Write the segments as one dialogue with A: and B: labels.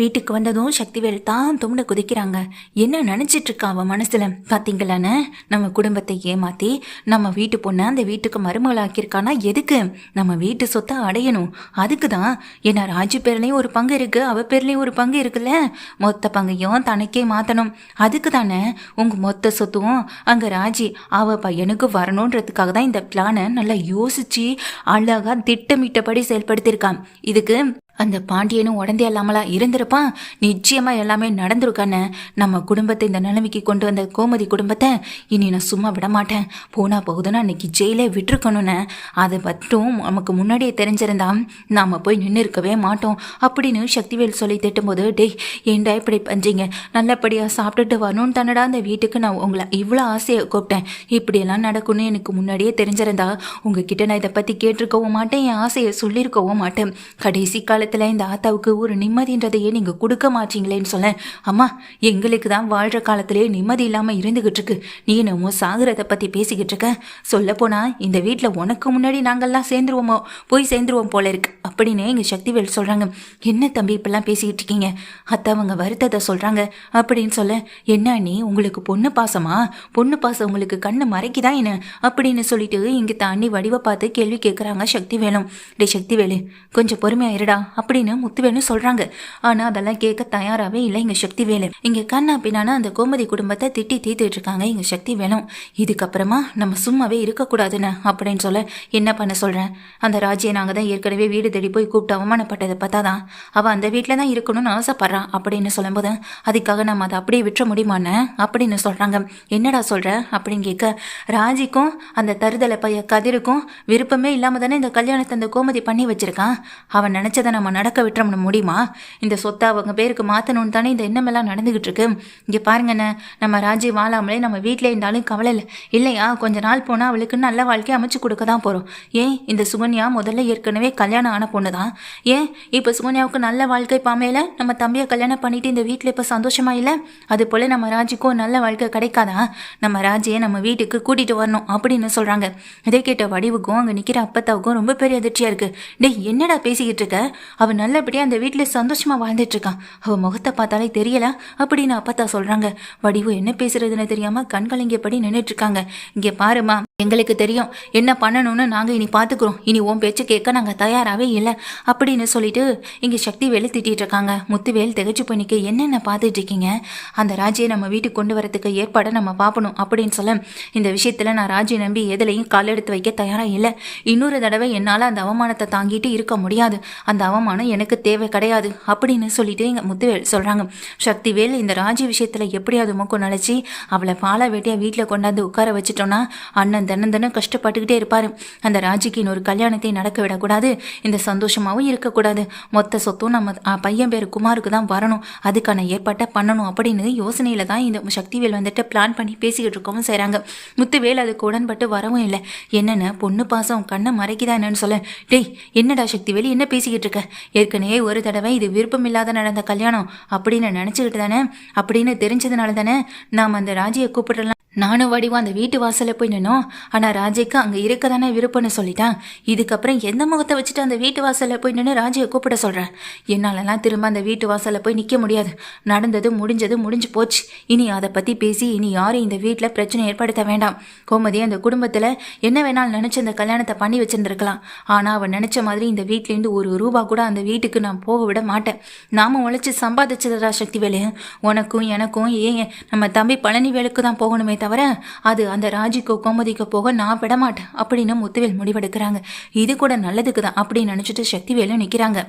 A: வீட்டுக்கு வந்ததும் சக்திவேல் தான் தும்னு குதிக்கிறாங்க. என்ன நினைச்சிட்டு இருக்கா அவன் மனசுல? பாத்தீங்களான்னு? நம்ம குடும்பத்தை ஏமாத்தி நம்ம வீட்டு பொண்ணை அந்த வீட்டுக்கு மருமகளாக்கியிருக்கானா? எதுக்கு? நம்ம வீட்டு சொத்தை அடையணும். அதுக்கு தான் ஏன்னா ராஜு பேர்லயும் ஒரு பங்கு இருக்கு அவ பேர்லயும் ஒரு பங்கு இருக்குல்ல? மொத்த பங்கையும் தனக்கே மாத்தணும். அதுக்கு தானே உங்க மொத்த சொத்தும் அங்க ராஜி அவ பையனுக்கு வரணுன்றதுக்காக தான் இந்த பிளானை நல்லா யோசிச்சு அழகா திட்டமிட்டபடி செயல்படுத்தியிருக்கான். இதுக்கு அந்த பாண்டியனும் உடந்தே இல்லாமலா இருந்திருப்பான்? நிச்சயமா எல்லாமே நடந்திருக்கானே நம்ம குடும்பத்தை இந்த நிலைமைக்கு கொண்டு வந்த கோமதி குடும்பத்தை இனி நான் சும்மா விட மாட்டேன் போனா போகுதுன்னா அன்னைக்கு ஜெயிலே விட்டுருக்கணும்னு. அது மட்டும் நமக்கு முன்னாடியே தெரிஞ்சிருந்தா நாம போய் நின்று இருக்கவே மாட்டோம். அப்படின்னு சக்திவேல் சொல்லி திட்டும்போது டேய் ஏன்டா இப்படி பஞ்சீங்க நல்லபடியா சாப்பிட்டுட்டு வரணும்னு தானடா அந்த வீட்டுக்கு நான் உங்களை இவ்வளோ ஆசையை கூப்பிட்டேன். இப்படியெல்லாம் நடக்கும்னு எனக்கு முன்னாடியே தெரிஞ்சிருந்தா உங்ககிட்ட நான் இதை பத்தி கேட்டிருக்கவும் மாட்டேன் என் ஆசையை சொல்லியிருக்கவும் மாட்டேன். கடைசி காலத்தில் இந்த ஆத்தாவுக்கு ஒரு நிம்மதின்றதையே நீங்க கொடுக்க மாட்டீங்களேன்னு சொல்ல அம்மா எங்களுக்கு தான் வாழ்ற காலத்திலே நிம்மதி இல்லாம இருந்துகிட்டு இருக்கு. நீ என்னமோ சாகுறத பத்தி பேசிக்கிட்டு இருக்க. சொல்ல போனா இந்த வீட்டில் உனக்கு முன்னாடி நாங்கள்லாம் சேர்ந்துருவோமோ? போய் சேர்ந்துருவோம் போல இருக்கு. அப்படின்னு எங்க சக்திவேல் சொல்றாங்க. என்ன தம்பி இப்பெல்லாம் பேசிக்கிட்டு இருக்கீங்க? அத்தாவங்க வருத்தத்தை சொல்றாங்க. அப்படின்னு சொல்ல என்ன நீ உங்களுக்கு பொண்ணு பாசமா? பொண்ணு பாசம் உங்களுக்கு கண்ணு மறைக்குதா என்ன? அப்படின்னு சொல்லிட்டு இங்க தாண்டி வடிவை பார்த்து கேள்வி கேட்குறாங்க சக்திவேலும். டே சக்திவேலு கொஞ்சம் பொறுமையாக இருடா. அப்படின்னு முத்துவேலு சொல்றாங்க. ஆனா அதெல்லாம் கேட்க தயாராகவே இல்லை இங்க சக்திவேலு. இங்க கண்ணா பின்னான அந்த கோமதி குடும்பத்தை திட்டி தீத்துட்டு இருக்காங்க எங்க சக்தி வேணும் இதுக்கப்புறமா நம்ம சும்மாவே இருக்கக்கூடாதுன்னு அப்படின்னு சொல்ல என்ன பண்ண சொல்றேன் அந்த ராஜியை நாங்க தான் ஏற்கனவே வீடு தேடி போய் கூப்பிட்டு அவமானப்பட்டதை பார்த்தாதான் அவ அந்த வீட்டில் தான் இருக்கணும்னு ஆசைப்படுறான் அப்படின்னு சொல்லும்போது அதுக்காக நம்ம அதை அப்படியே விட்டுற முடியுமான்னு அப்படின்னு சொல்றாங்க. என்னடா சொல்ற? அப்படின்னு கேட்க ராஜிக்கும் அந்த தருதலை பைய கதிருக்கும் விருப்பமே இல்லாம தானே இந்த கல்யாணத்தை அந்த கோமதி பண்ணி வச்சிருக்கான் அவன் நினைச்சதை நம்ம நடக்க விட்டுறோம்னு முடியுமா? இந்த சொத்தை அவங்க பேருக்கு மாற்றணும்னு தானே இந்த எண்ணமெல்லாம் நடந்துக்கிட்டு இருக்கு இங்கே பாருங்கண்ணே நம்ம ராஜி வாழாமலே நம்ம வீட்டில் இருந்தாலும் கவலை இல்லை. இல்லையா? கொஞ்ச நாள் போனால் அவளுக்கு நல்ல வாழ்க்கையை அமைச்சு கொடுக்க தான் போகிறோம் ஏன்? இந்த சுகன்யா முதல்ல ஏற்கனவே கல்யாணம் ஆன பொண்ணு தான். ஏன்? இப்போ சுகன்யாவுக்கு நல்ல வாழ்க்கை பாமையில் நம்ம தம்பியை கல்யாணம் பண்ணிட்டு இந்த வீட்டில் இப்போ சந்தோஷமா இல்லை? அது போல் நம்ம ராஜிக்கும் நல்ல வாழ்க்கை கிடைக்காதா? நம்ம ராஜியை நம்ம வீட்டுக்கு கூட்டிகிட்டு வரணும் அப்படின்னு சொல்கிறாங்க இதை கேட்ட வடிவுக்கும் அங்கே நிற்கிற அப்பத்தாவுக்கும் ரொம்ப பெரிய அதிர்ச்சியாக இருக்கு. டேய் என்னடா பேசிக்கிட்டு இருக்க? அவன் நல்லபடியாக அந்த வீட்டில் சந்தோஷமாக வாழ்ந்துட்டுருக்கான் அவன் முகத்தை பார்த்தாலே தெரியல. அப்படின்னு அப்பத்தா சொல்கிறாங்க வடிவு என்ன பேசுறதுன்னு தெரியாமல் கண்கலங்கியபடி நின்றுட்டுருக்காங்க இங்கே பாருமா எங்களுக்கு தெரியும். என்ன பண்ணணும்னு நாங்கள் இனி பார்த்துக்குறோம் இனி உன் பேச்சு கேட்க நாங்கள் தயாராகவே இல்லை. அப்படின்னு சொல்லிட்டு இங்கே சக்தி வேலு திட்டிகிட்டு இருக்காங்க. முத்துவேல் திகச்சு பண்ணிக்க என்னென்ன பார்த்துட்டு இருக்கீங்க? அந்த ராஜியை நம்ம வீட்டுக்கு கொண்டு வரதுக்கு ஏற்பாடை நம்ம பார்க்கணும் அப்படின்னு சொல்ல இந்த விஷயத்தில் நான் ராஜியை நம்பி எதுலையும் கால் எடுத்து வைக்க தயாராக இல்லை. இன்னொரு தடவை என்னால் அந்த அவமானத்தை தாங்கிட்டு இருக்க முடியாது. அந்த அவமானம் எனக்கு தேவை கிடையாது அப்படின்னு சொல்லிட்டு எங்கள் முத்துவேல் சொல்கிறாங்க சக்திவேல் இந்த ராஜி விஷயத்தில் எப்படியாவது மூக்கம் நினச்சி அவளை பாலா வேட்டியாக வீட்டில் கொண்டாந்து உட்கார வச்சுட்டோன்னா அண்ணன் தினம் தினம் கஷ்டப்பட்டுக்கிட்டே இருப்பார். அந்த ராஜிக்கு இன்னொரு கல்யாணத்தை நடக்க விடக்கூடாது. இந்த சந்தோஷமாகவும் இருக்கக்கூடாது. மொத்த சொத்தும் நம்ம பையன் பேர் குமாருக்கு தான் வரணும். அதுக்கான ஏற்பாட்டை பண்ணணும் அப்படின்னு யோசனையில் தான் இந்த சக்திவேல் வந்துட்டு பிளான் பண்ணி பேசிக்கிட்டு இருக்கவும் செய்கிறாங்க முத்துவேல் அதுக்கு உடன்பட்டு வரவும் இல்லை. என்னென்ன பொண்ணு பாசம் கண்ணை மறைக்குதா என்னன்னு சொல்ல. டேய் என்னடா சக்திவேல் என்ன பேசிக்கிட்டு இருக்க? ஏற்கனவே ஒரு தடவை இது விருப்பம் இல்லாத நடந்த கல்யாணம் அப்படின்னு நினச்சிக்கிட்டு தானே? அப்படின்னு தெரிஞ்சதுனால தானே நாம் அந்த ராஜியை கூப்பிடலாம்? நானும் வடிவும் அந்த வீட்டு வாசலில் போய் நின்னோம். ஆனால் ராஜிக்கு அங்கே இருக்க தானே விருப்பம்னு சொல்லிட்டான். இதுக்கப்புறம் எந்த முகத்தை வச்சுட்டு அந்த வீட்டு வாசலில் போய் நின்று ராஜியை கூப்பிட சொல்கிறேன் என்னாலலாம் திரும்ப அந்த வீட்டு வாசலில் போய் நிற்க முடியாது. நடந்தது முடிஞ்சது முடிஞ்சு போச்சு. இனி அதை பற்றி பேசி இனி யாரும் இந்த வீட்டில் பிரச்சனை ஏற்படுத்த வேண்டாம். கோமதி அந்த குடும்பத்தில் என்ன வேணாலும் நினச்சி அந்த கல்யாணத்தை பண்ணி வச்சுருந்துருக்கலாம். ஆனால் அவன் நினச்ச மாதிரி இந்த வீட்லேருந்து ஒரு ரூபா கூட அந்த வீட்டுக்கு நான் போக விட மாட்டேன். நாம உழைச்சி சம்பாதிச்சதுடா சக்திவேலு. உனக்கும் எனக்கும் ஏன் நம்ம தம்பி பழனிவேலுக்கு தான் போகணுமே தவிர அது அந்த ராஜிக்கோ கோமதிக்கோ போக நான் விடமாட்டேன் அப்படின்னு முத்துவேல் முடிவெடுக்கிறாங்க. இது கூட நல்லதுக்கு தான் அப்படின்னு நினைச்சிட்டு சக்திவேலும் நிற்கிறாங்க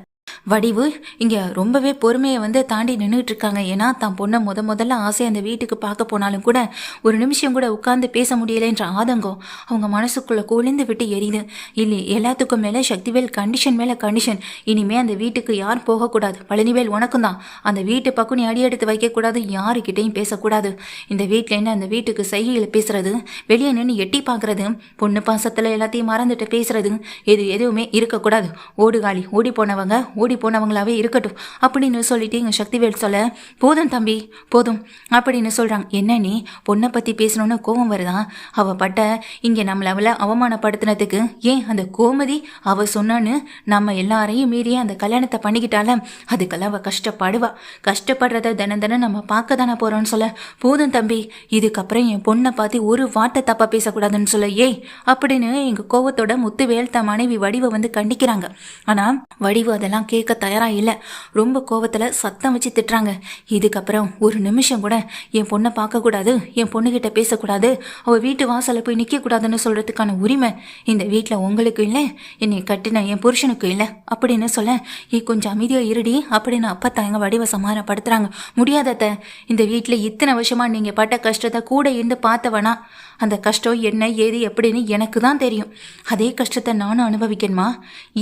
A: வடிவு இங்க ரொம்பவே பொறுமையை வந்து தாண்டி நின்றுட்டு இருக்காங்க ஏன்னா தான் பொண்ணை முத முதல்ல ஆசை அந்த வீட்டுக்கு பார்க்க போனாலும் கூட ஒரு நிமிஷம் கூட உட்கார்ந்து பேச முடியலைன்ற ஆதங்கம் அவங்க மனசுக்குள்ள குளிந்து விட்டு எரியுது. இல்லை எல்லாத்துக்கும் மேல சக்திவேல் கண்டிஷன் மேல கண்டிஷன் இனிமே அந்த வீட்டுக்கு யார் போகக்கூடாது? பழனிவேல் உனக்கும் தான். அந்த வீட்டு பக்கம் நீ அடி எடுத்து வைக்கக்கூடாது யாருக்கிட்டையும் பேசக்கூடாது. இந்த வீட்டில் என்ன அந்த வீட்டுக்கு செய்கையில் பேசுறது? வெளியே நின்று எட்டி பார்க்கறது? பொண்ணு பாசத்தில் எல்லாத்தையும் மறந்துட்டு பேசுறது? இது எதுவுமே இருக்கக்கூடாது. ஓடுகாலி ஓடி போனவங்க ஓடி போனவங்களாவே இருக்கட்டும். அப்படின்னு சொல்லிட்டு எங்கள் சக்திவேல் சொல்ல போதும் தம்பி போதும் அப்படின்னு சொல்கிறாங்க என்ன நீ? பொண்ணை பற்றி பேசணும்னு கோவம் வருதா? அவள் பட்ட இங்கே நம்மளை அவளை அவமானப்படுத்தினதுக்கு ஏன் அந்த கோமதி அவள் சொன்னான்னு நம்ம எல்லாரையும் மீறி அந்த கல்யாணத்தை பண்ணிக்கிட்டால அதுக்கெல்லாம் அவள் கஷ்டப்படுவா. கஷ்டப்படுறத தினம் தினம் நம்ம பார்க்க தானே போகிறோன்னு சொல்ல போதும் தம்பி இதுக்கப்புறம் என் பொண்ணை பார்த்து ஒரு வார்த்தை தப்பாக பேசக்கூடாதுன்னு சொல்ல ஏய் அப்படின்னு எங்கள் கோவத்தோட முத்துவேல் தன் மனைவி வடிவை வந்து கண்டிக்கிறாங்க. ஆனால் வடிவு அதெல்லாம் கேட்க தயாராக இல்லை. ரொம்ப கோவத்தில் சத்தம் வச்சு திட்டுறாங்க. இதுக்கப்புறம் ஒரு நிமிஷம் கூட என் பொண்ணை பார்க்கக்கூடாது என் பொண்ணுகிட்ட பேசக்கூடாது அவள் வீட்டு வாசலில் போய் நிற்கக்கூடாதுன்னு சொல்கிறதுக்கான உரிமை இந்த வீட்டில் உங்களுக்கு இல்லை என்னை கட்டின என் புருஷனுக்கு இல்லை அப்படின்னு சொல்ல ஏ கொஞ்சம் அமைதியாக இருடி அப்படின்னு அப்பா தாங்க வடிவ சமாதானப்படுத்துகிறாங்க முடியாதத்த இந்த வீட்டில் இத்தனை வருஷமாக நீங்கள் பட்ட கஷ்டத்தை கூட இருந்து பார்த்தவனா? அந்த கஷ்டம் என்ன ஏது எப்படின்னு எனக்கு தான் தெரியும். அதே கஷ்டத்தை நானும் அனுபவிக்கணுமா?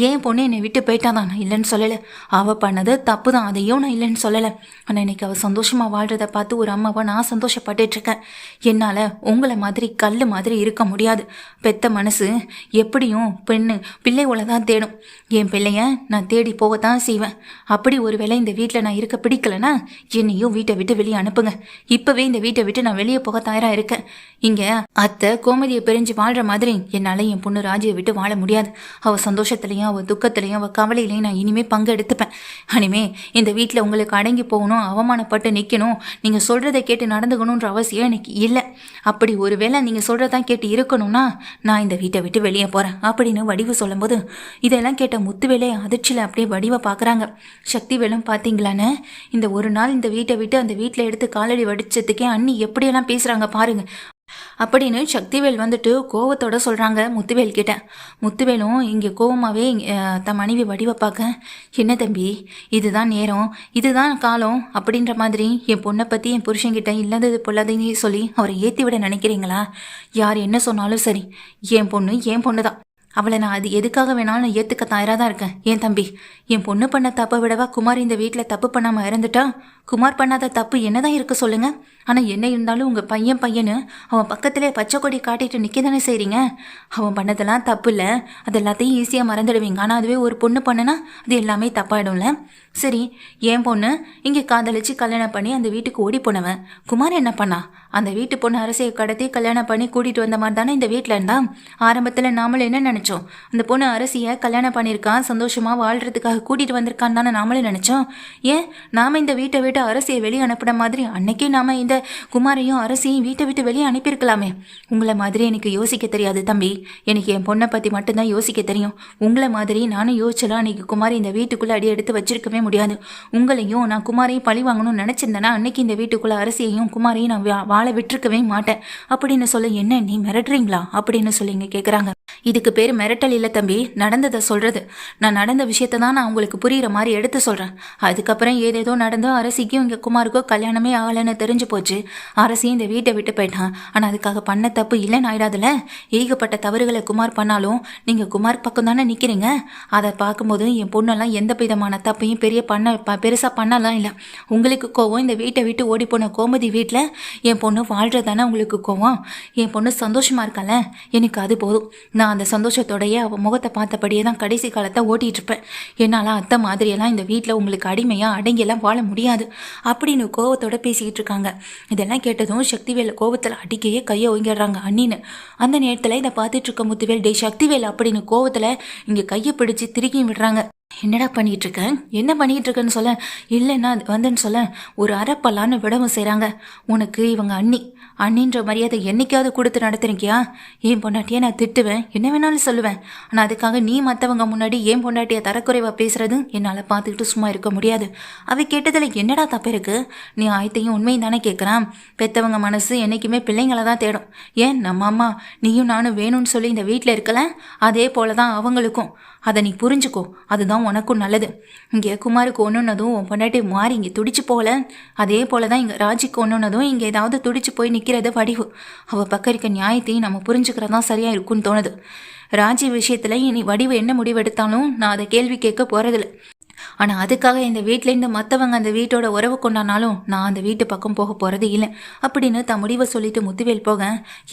A: ஏன் பொண்ணு என்னை விட்டு போயிட்டா? தான் நான் இல்லைன்னு சொல்லலை. அவள் பண்ணது தப்பு தான் அதையும் நான் இல்லைன்னு சொல்லலை. ஆனால் இன்னைக்கு அவள் சந்தோஷமாக வாழ்கிறத பார்த்து ஒரு அம்மாவை நான் சந்தோஷப்பட்டுட்டு இருக்கேன். என்னால் உங்களை மாதிரி கல் மாதிரி இருக்க முடியாது. பெத்த மனசு எப்படியும் பெண்ணு பிள்ளைகளை தான் தேடும். என் பிள்ளைய நான் தேடி போகத்தான் செய்வேன். அப்படி ஒரு வேளை இந்த வீட்டில் நான் இருக்க பிடிக்கலனா என்னையும் வீட்டை விட்டு வெளியே அனுப்புங்க. இப்போவே இந்த வீட்டை விட்டு நான் வெளியே போக தயாராக இருக்கேன். இங்கே அத்தை கோமதியை பிரிஞ்சு வாழ்கிற மாதிரி என்னால் என் பொண்ணு ராஜியை விட்டு வாழ முடியாது. அவள் சந்தோஷத்துலையும் அவள் துக்கத்துலையும் அவள் கவலையிலையும் நான் இனிமே பங்கு எடுத்துப்பேன் இனிமே இந்த வீட்டில் உங்களுக்கு அடங்கி போகணும் அவமானப்பட்டு நிற்கணும் நீங்கள் சொல்கிறத கேட்டு நடந்துக்கணுன்ற அவசியம் எனக்கு இல்லை. அப்படி ஒருவேளை நீங்கள் சொல்கிறதான் கேட்டு இருக்கணும்னா நான் இந்த வீட்டை விட்டு வெளியே போகிறேன் அப்படின்னு வடிவு சொல்லும்போது இதெல்லாம் கேட்ட முத்துவேலே அதிர்ச்சியில் அப்படியே வடிவை பார்க்குறாங்க சக்தி வேலும் பார்த்தீங்களான்னு இந்த ஒரு நாள் இந்த வீட்டை விட்டு அந்த வீட்டில் எடுத்து காலடி வடிச்சதுக்கே அண்ணி எப்படியெல்லாம் பேசுகிறாங்க பாருங்கள் அப்படின்னு சக்திவேல் வந்துட்டு கோவத்தோட சொல்கிறாங்க முத்துவேல் கிட்ட. முத்துவேலும் இங்கே கோவமாகவே தன் மனைவி வடிவை பார்க்க என்ன தம்பி இதுதான் நேரம் இதுதான் காலம் அப்படின்ற மாதிரி என் பொண்ணை பற்றி என் புருஷன்கிட்ட இல்லாதது பொல்லாதீங்க சொல்லி அவரை ஏற்றி விட நினைக்கிறீங்களா? யார் என்ன சொன்னாலும் சரி என் பொண்ணு என் பொண்ணு தான் அவளை நான் அது எதுக்காக வேணாலும் நான் ஏற்றுக்க தயாராக தான் இருக்கேன். ஏன் தம்பி என் பொண்ணு பண்ண தப்பை விடவா குமார் இந்த வீட்டில் தப்பு பண்ணாமல் இறந்துட்டா? குமார் பண்ணாத தப்பு என்னதான் இருக்கு சொல்லுங்கள் ஆனால் என்ன இருந்தாலும் உங்கள் பையன் பையனு அவன் பக்கத்திலே பச்சை கொடி காட்டிட்டு நிற்க தானே செய்கிறீங்க அவன் பண்ணதெல்லாம் தப்பு இல்லை அது எல்லாத்தையும் ஈஸியாக மறந்துடுவீங்க. ஆனால் அதுவே ஒரு பொண்ணு பண்ணுனா அது எல்லாமே தப்பாயிடும்ல. சரி என் பொண்ணு இங்கே காதலிச்சு கல்யாணம் பண்ணி அந்த வீட்டுக்கு ஓடி போனவன். குமார் என்ன பண்ணா? அந்த வீட்டு பொண்ணு அரசியை கடத்தி கல்யாணம் பண்ணி கூட்டிகிட்டு வந்த மாதிரி தானே இந்த வீட்டில் இருந்தா ஆரம்பத்தில் நாமளும் என்ன நினச்சோம்? அந்த பொண்ணு அரசியை கல்யாணம் பண்ணியிருக்கான் சந்தோஷமாக வாழ்கிறதுக்காக கூட்டிகிட்டு வந்திருக்கான் தானே நாமளே நினச்சோம். ஏன்? நாம் இந்த வீட்டை விட்டு அரசியை வெளியே அனுப்பின மாதிரி அன்னைக்கே நாம் இந்த குமாரையும் அரசியும் வீட்டை விட்டு வெளியே அனுப்பியிருக்கலாமே. உங்களை மாதிரி எனக்கு யோசிக்க தெரியாது தம்பி. எனக்கு என் பொண்ணை பற்றி மட்டும்தான் யோசிக்க தெரியும். உங்களை மாதிரி நானும் யோசிச்சலாம் அன்னைக்கு குமாரி இந்த வீட்டுக்குள்ளே அடி எடுத்து வச்சிருக்கவே முடியாது. உங்களையும் நான் குமாரையும் பழி வாங்கணும்னு நினச்சிருந்தேன்னா அன்னைக்கு இந்த வீட்டுக்குள்ளே அரசியையும் குமாரையும் நான் வாழ விட்டுருக்கவே மாட்டேன். அப்படின்னு சொல்ல என்ன நீ மிரட்டுறீங்களா? அப்படின்னு சொல்லி இங்கே கேட்குறாங்க இதுக்கு பேர் மிரட்டல் இல்லை தம்பி. நடந்ததை சொல்கிறது நான் நடந்த விஷயத்த தான் நான் உங்களுக்கு புரிகிற மாதிரி எடுத்து சொல்கிறேன் அதுக்கப்புறம் ஏதேதோ நடந்தோ அரசிக்கும் இங்கே குமாருக்கோ கல்யாணமே ஆகலைன்னு தெரிஞ்சு போச்சு. அரசியும் இந்த வீட்டை விட்டு போயிட்டான். ஆனால் அதுக்காக பண்ண தப்பு இல்லைன்னு ஆயிடாதுல ஏகப்பட்ட தவறுகளை குமார் பண்ணாலும் நீங்கள் குமார் பக்கம் தானே நிற்கிறீங்க அதை பார்க்கும்போது என் பொண்ணெல்லாம் எந்த விதமான தப்பையும் பெரிய பண்ண பெருசாக பண்ணலாம் இல்லை. உங்களுக்கு கோவம் இந்த வீட்டை விட்டு ஓடி போன கோமதி வீட்டில் என் பொண்ணு வாழ்கிறதானே உங்களுக்கு கோவம்? என் பொண்ணு சந்தோஷமாக இருக்கல எனக்கு அது போதும். நான் அந்த சந்தோஷத்தோடைய அவள் முகத்தை பார்த்தபடியே தான் கடைசி காலத்தை ஓட்டிகிட்டு இருப்பேன். என்னால் அத்தை மாதிரியெல்லாம் இந்த வீட்டில் உங்களுக்கு அடிமையாக அடங்கியெல்லாம் வாழ முடியாது. அப்படின்னு கோவத்தோட பேசிக்கிட்டு இருக்காங்க. இதெல்லாம் கேட்டதும் சக்திவேல் கோவத்தில் அடிக்கையே கையை ஒங்கிடுறாங்க அண்ணின்னு. அந்த நேரத்தில் இதை பார்த்துட்டு இருக்க முத்துவேல் டே சக்திவேல் அப்படின்னு கோவத்தில் இங்கே கையை பிடிச்சி திருக்கியும் விடுறாங்க. என்னடா பண்ணிகிட்டு இருக்கேன் என்ன பண்ணிகிட்டு இருக்கேன்னு சொல்ல இல்லைன்னா வந்துன்னு சொல்ல ஒரு அறப்பல்லான்னு விடவும் செய்கிறாங்க உனக்கு இவங்க அண்ணி. அண்ணின்ற மரியாதை என்னைக்காவது கொடுத்து நடத்துறீங்கியா ஏன் பொண்டாட்டியை நான் திட்டுவேன். என்ன வேணாலும் சொல்லுவேன். ஆனால் அதுக்காக நீ மற்றவங்க முன்னாடி ஏன் பொண்டாட்டியை தரக்குறைவாக பேசுகிறது என்னால் பார்த்துக்கிட்டு சும்மா இருக்க முடியாது. அவை கேட்டதில் என்னடா தப்பு இருக்குது நீ ஆயத்தையும் உண்மையும் தானே கேட்குறான் பெற்றவங்க மனசு என்றைக்குமே பிள்ளைங்களை தான் தேடும். ஏன் நம்ம அம்மா நீயும் நானும் வேணும்னு சொல்லி இந்த வீட்டில் இருக்கல? அதே போல தான் அவங்களுக்கும். அதை நீ புரிஞ்சுக்கோ. அதுதான் உனக்கும் நல்லது. இங்கே குமாருக்கு ஒன்றுனதும் உன் பொண்டாட்டி மாறி இங்கே துடிச்சு போகல. அதே போல தான் இங்கே ராஜிக்கு ஒன்றுனதும் இங்கே ஏதாவது துடிச்சு போய் நிற்கிறது வடிவு. அவள் பக்கம் இருக்க நியாயத்தையும் நம்ம புரிஞ்சுக்கிறதா சரியாக இருக்கும்னு தோணுது. ராஜி விஷயத்தில் இனி வடிவு என்ன முடிவெடுத்தாலும் நான் அதை கேள்வி கேட்க போகிறதில்ல ஆனால் அதுக்காக இந்த வீட்டிலேருந்து மற்றவங்க அந்த வீட்டோட உறவு கொண்டானாலும் நான் அந்த வீட்டு பக்கம் போக போகிறது இல்லை. அப்படின்னு தன் முடிவை சொல்லிட்டு முத்துவேல் போக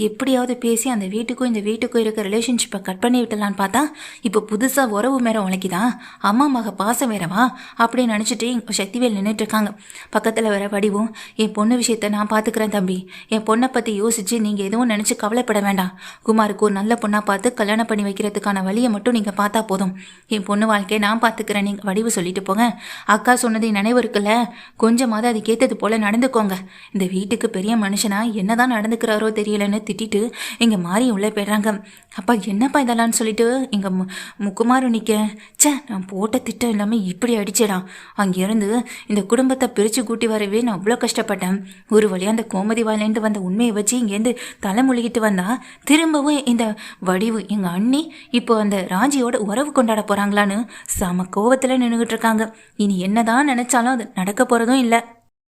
A: எப்படியாவது பேசி அந்த வீட்டுக்கும் இந்த வீட்டுக்கும் இருக்க ரிலேஷன்ஷிப்பை கட் பண்ணி விட்டலான்னு பார்த்தா இப்போ புதுசாக உறவு மேலே உழைக்குதா அம்மா மக பாசம் வேறவா? அப்படின்னு நினச்சிட்டு சக்திவேல் நின்றுட்டு இருக்காங்க பக்கத்தில் வர வடிவும் என் பொண்ணு விஷயத்த நான் பார்த்துக்கிறேன் தம்பி. என் பொண்ணை பற்றி யோசிச்சு நீங்கள் எதுவும் நினச்சி கவலைப்பட வேண்டாம். குமாருக்கு ஒரு நல்ல பொண்ணாக பார்த்து கல்யாணம் பண்ணி வைக்கிறதுக்கான வழியை மட்டும் நீங்கள் பார்த்தா போதும். என் பொண்ணு வாழ்க்கையை நான் பார்த்துக்கிறேன் நீங்கள் வடிவு சொல்லிட்டு போங்க. அக்கா சொன்னது நினைவு இருக்குல்ல கொஞ்சமாவது அது கேட்டது போல நடந்துக்கோங்க. இந்த வீட்டுக்கு பெரிய மனுஷனா என்னதான் நடந்துக்கிறாரோ தெரியலன்னு திட்டிட்டு இங்கே மாறி உள்ளே போயிடுறாங்க. அப்பா என்னப்பா இதெல்லாம்னு சொல்லிட்டு இங்கே மு முக்குமாரு நிற்க ச்சே நான் போட்ட திட்டம் எல்லாமே இப்படி அடிச்சிடான் அங்கேருந்து இந்த குடும்பத்தை பிரித்து கூட்டி வரவே நான் அவ்வளோ கஷ்டப்பட்டேன். ஒரு வழியாக அந்த கோமதி வாயிலேருந்து வந்த உண்மையை வச்சு இங்கேருந்து தலைமொழிகிட்டு வந்தா திரும்பவும் இந்த வடிவு எங்கள் அண்ணி இப்போ அந்த ராஜியோட உறவு கொண்டாட போகிறாங்களான்னு செம கோவத்தில் நின்றுக்கிட்டு இருக்காங்க இனி என்னதான் நினைச்சாலும் அது நடக்க போறதும் இல்லை.